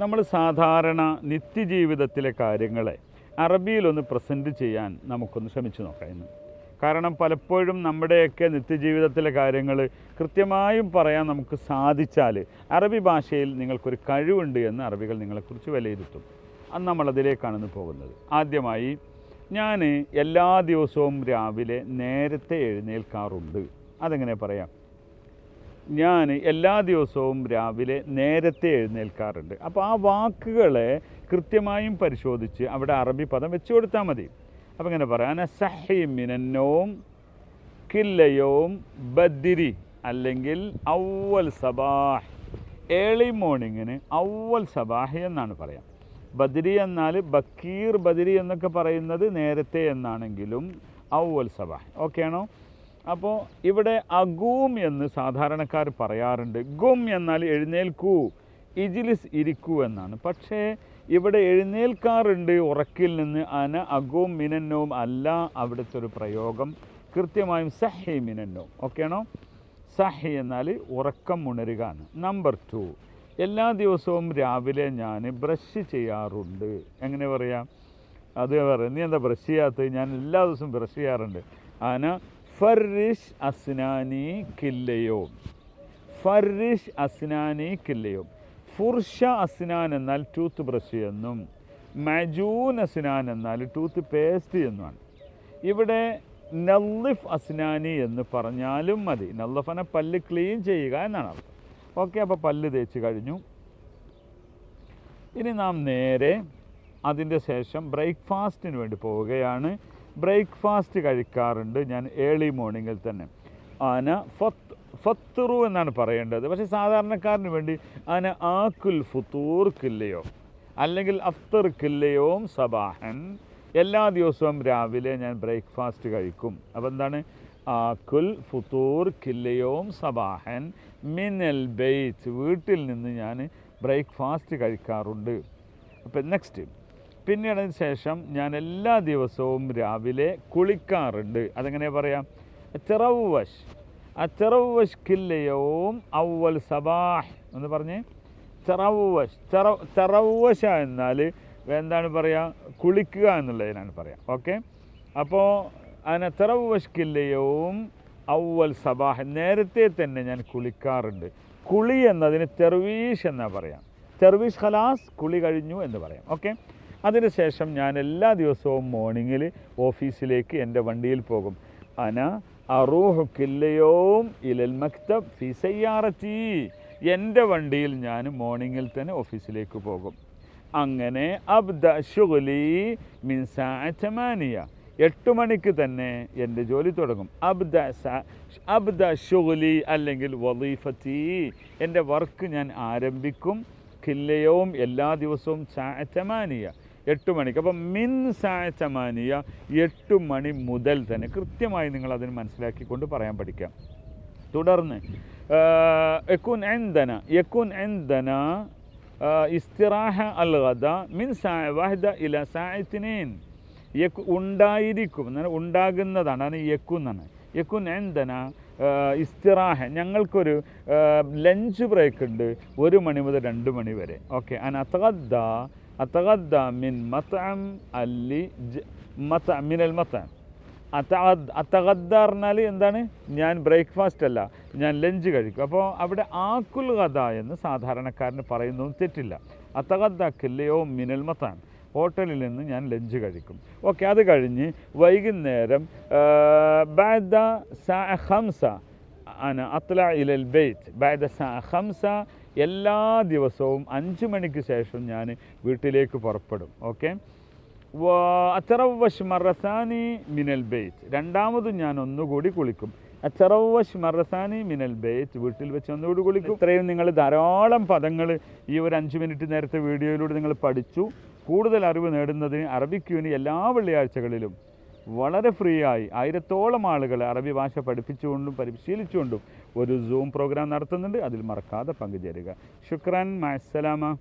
നമ്മൾ സാധാരണ നിത്യജീവിതത്തിലെ കാര്യങ്ങളെ അറബിയിലൊന്ന് പ്രസന്റ് ചെയ്യാൻ നമുക്കൊന്ന് ശ്രമിച്ചു നോക്കാം ഇന്ന്. കാരണം പലപ്പോഴും നമ്മുടെയൊക്കെ നിത്യജീവിതത്തിലെ കാര്യങ്ങൾ കൃത്യമായും പറയാൻ നമുക്ക് സാധിച്ചാൽ അറബി ഭാഷയിൽ നിങ്ങൾക്കൊരു കഴിവുണ്ട് എന്ന് അറബികൾ നിങ്ങളെക്കുറിച്ച് വിലയിരുത്തും. അന്ന് നമ്മളതിലേക്കാണ് ഇന്ന് പോകുന്നത്. ആദ്യമായി ഞാൻ എല്ലാ ദിവസവും രാവിലെ നേരത്തെ എഴുന്നേൽക്കാറുണ്ട്. അതെങ്ങനെ പറയാം? ഞാൻ എല്ലാ ദിവസവും രാവിലെ നേരത്തെ എഴുന്നേൽക്കാറുണ്ട്. അപ്പോൾ ആ വാക്കുകളെ കൃത്യമായും പരിശോധിച്ച് അവിടെ അറബി പദം വെച്ച് കൊടുത്താൽ മതി. അപ്പോൾ ഇങ്ങനെ പറയാം സഹിമിനോം കില്ലയോം ബദിരി അല്ലെങ്കിൽ ഔവൽ സബാഹ് ഏളി മോർണിങ്ങിന് ഔവൽ സബാഹ് എന്നാണ് പറയാം. ബദിരി എന്നാൽ ബക്കീർ ബദിരി എന്നൊക്കെ പറയുന്നത് നേരത്തെ എന്നാണെങ്കിലും ഔവൽ സബാഹ്. ഓക്കെ ആണോ? അപ്പോൾ ഇവിടെ അഗൂം എന്ന് സാധാരണക്കാർ പറയാറുണ്ട്. ഗും എന്നാൽ എഴുന്നേൽക്കൂ ഇജിലിസ് ഇരിക്കൂ എന്നാണ്. പക്ഷേ ഇവിടെ എഴുന്നേൽക്കാറുണ്ട് ഉറക്കിൽ നിന്ന് അന അഗൂം മിനന്നവും അല്ല അവിടുത്തെ ഒരു പ്രയോഗം. കൃത്യമായും സഹി മിനന്നവും ഓക്കെ ആണോ? സഹി എന്നാൽ ഉറക്കം ഉണരുക എന്ന് നമ്പർ ടു എല്ലാ ദിവസവും രാവിലെ ഞാൻ ബ്രഷ് ചെയ്യാറുണ്ട്. എങ്ങനെ പറയാം? അത് പറയാം. നീ എന്താ ബ്രഷ് ചെയ്യാത്തത്? ഞാൻ എല്ലാ ദിവസവും ബ്രഷ് ചെയ്യാറുണ്ട്. ആന ഫർറിഷ് അസ്നാനി കില്ലയോ. ഫർറിഷ് അസ്നാനി കില്ലയോ. ഫുർഷ അസ്നാൻ എന്നാൽ ടൂത്ത് ബ്രഷ് എന്നും മജൂൻ അസ്നാൻ എന്നാൽ ടൂത്ത് പേസ്റ്റ് എന്നുമാണ്. ഇവിടെ നല്ലിഫ് അസ്നാനി എന്ന് പറഞ്ഞാലും മതി. നല്ലഫനെ പല്ല് ക്ലീൻ ചെയ്യുക എന്നാണ് അർത്ഥം. ഓക്കെ അപ്പോൾ പല്ല് തേച്ച് കഴിഞ്ഞു. ഇനി നാം നേരെ അതിന്റെ ശേഷം ബ്രേക്ക്ഫാസ്റ്റിന് വേണ്ടി പോവുകയാണ്. ബ്രേക്ക്ഫാസ്റ്റ് കഴിക്കാറുണ്ട് ഞാൻ ഏർലി മോർണിംഗിൽ തന്നെ. ആന ഫത്ത് ഫത്തുറു എന്നാണ് പറയേണ്ടത്. പക്ഷേ സാധാരണക്കാരന് വേണ്ടി ആന ആക്കുൽ ഫുത്തൂർ കില്ലയോ അല്ലെങ്കിൽ അഫ്തർ കില്ലയോം സബാഹൻ എല്ലാ ദിവസവും രാവിലെ ഞാൻ ബ്രേക്ക്ഫാസ്റ്റ് കഴിക്കും. അപ്പോൾ എന്താണ്? ആക്കുൽ ഫുത്തൂർ കില്ലയോം സബാഹൻ മിനൽ ബെയ്ത്ത് വീട്ടിൽ നിന്ന് ഞാൻ ബ്രേക്ക്ഫാസ്റ്റ് കഴിക്കാറുണ്ട്. അപ്പം നെക്സ്റ്റ് പിന്നീട് അതിന് ശേഷം ഞാൻ എല്ലാ ദിവസവും രാവിലെ കുളിക്കാറുണ്ട്. അതെങ്ങനെ പറയാം? ചെറവ്വശ് ആ ചെറവ്വശ് കില്ലയോം അവൽ സബാഹ് എന്ന് പറഞ്ഞേ ചെറവ്വശ് ചെറ ചെറവ്വശ എന്നാൽ എന്താണ് പറയുക കുളിക്കുക എന്നുള്ളതിനാണ് പറയാം. ഓക്കെ? അപ്പോൾ അതിനെ ചെറവ്വശ് കില്ലയോം അവൽ സബാഹ് നേരത്തെ തന്നെ ഞാൻ കുളിക്കാറുണ്ട്. കുളി എന്നതിന് തെർവീഷ് എന്നാണ് പറയാം. തെർവീഷ് ഖലാസ് കുളി കഴിഞ്ഞു എന്ന് പറയാം. ഓക്കെ? അതിനുശേഷം ഞാൻ എല്ലാ ദിവസവും മോർണിംഗിൽ ഓഫീസിലേക്ക് എന്റെ വണ്ടിയിൽ പോകും. അന അറൂഹു കില്ലയോം ഇലൽ മക്തബ് ഫി സയ്യാറത്തി. എന്റെ വണ്ടിയിൽ ഞാൻ മോർണിംഗിൽ തന്നെ ഓഫീസിലേക്ക് പോകും. അങ്ങനെ അബ്ദ ഷുഗുലി മിൻ സാമാനിയ എട്ട് മണിക്ക് തന്നെ എന്റെ ജോലി തുടങ്ങും. അബ്ദ അബ്ദ ഷുഗുലി അല്ലെങ്കിൽ വലീഫത്തി എന്റെ വർക്ക് ഞാൻ ആരംഭിക്കും. കില്ലയോം എല്ലാ ദിവസവും സാറ്റമാനിയ എട്ട് മണിക്ക്. അപ്പം മിൻ സാറ്റമാനിയ എട്ട് മണി മുതൽ തന്നെ കൃത്യമായി നിങ്ങൾ അതിന് മനസ്സിലാക്കിക്കൊണ്ട് പറയാൻ പഠിക്കാം. തുടർന്ന് യക്കുൻ എന്തന യക്കുൻ എന്തന ഇസ്തിറാഹ അൽ ഗദ മിൻ സായ വഹദ ഇല സായത്തിനേൻ. യക്കു ഉണ്ടായിരിക്കും. എന്നാൽ ഉണ്ടാകുന്നതാണ്. അതാണ് യക്കു എന്നാണ് യക്കുൻ എന്തന ഇസ്തിറാഹ. ഞങ്ങൾക്കൊരു ലഞ്ച് ബ്രേക്ക് ഉണ്ട് ഒരു മണി മുതൽ രണ്ട് മണി വരെ. ഓക്കെ. അൻ അത്തഗദ്ദ من മിൻ اللي ج... مطعم من المطعم. അത്തഗദ് അത്തഗദ്ദ പറഞ്ഞാൽ എന്താണ് ഞാൻ ബ്രേക്ക്ഫാസ്റ്റ് അല്ല. ഞാൻ ലഞ്ച് കഴിക്കും. അപ്പോൾ അവിടെ ആക്കുൽ കഥ എന്ന് സാധാരണക്കാരന് പറയുന്നതും തെറ്റില്ല. അത്തഗദ്ദ മിനൽ മത്താൻ. ഹോട്ടലിൽ നിന്ന് ഞാൻ ലഞ്ച് കഴിക്കും. ഓക്കെ അത് കഴിഞ്ഞ് വൈകുന്നേരം ബാദ സാ ഹംസ അന അത്ല ഇലൽ ബെയ്ത്ത് ബാദ സാ ഹംസ എല്ലാ ദിവസവും അഞ്ച് മണിക്ക് ശേഷം ഞാൻ വീട്ടിലേക്ക് പുറപ്പെടും. ഓക്കെ അച്ചറവശ് മറസാനി മിനൽ ബെയ്ത്ത്. രണ്ടാമതും ഞാൻ ഒന്നുകൂടി കുളിക്കും. അച്ചറവശ് മറസാനി മിനൽ ബെയ്ത്ത്. വീട്ടിൽ വെച്ച് ഒന്നുകൂടി കുളിക്കും. ഇത്രയും നിങ്ങൾ ധാരാളം പദങ്ങൾ ഈ ഒരു അഞ്ച് മിനിറ്റ് നേരത്തെ വീഡിയോയിലൂടെ നിങ്ങൾ പഠിച്ചു. കൂടുതൽ അറിവ് നേടുന്നതിന് അറബിക് യൂണി എല്ലാ വെള്ളിയാഴ്ചകളിലും വളരെ ഫ്രീ ആയി ആയിരത്തോളം ആളുകൾ അറബി ഭാഷ പഠിപ്പിച്ചുകൊണ്ടും പരിശീലിച്ചുകൊണ്ടും ഒരു സൂം പ്രോഗ്രാം നടത്തുന്നുണ്ട്. അതിൽ മറക്കാതെ പങ്കുചേരുക. ശുക്രാൻ മഅസ്സലാമ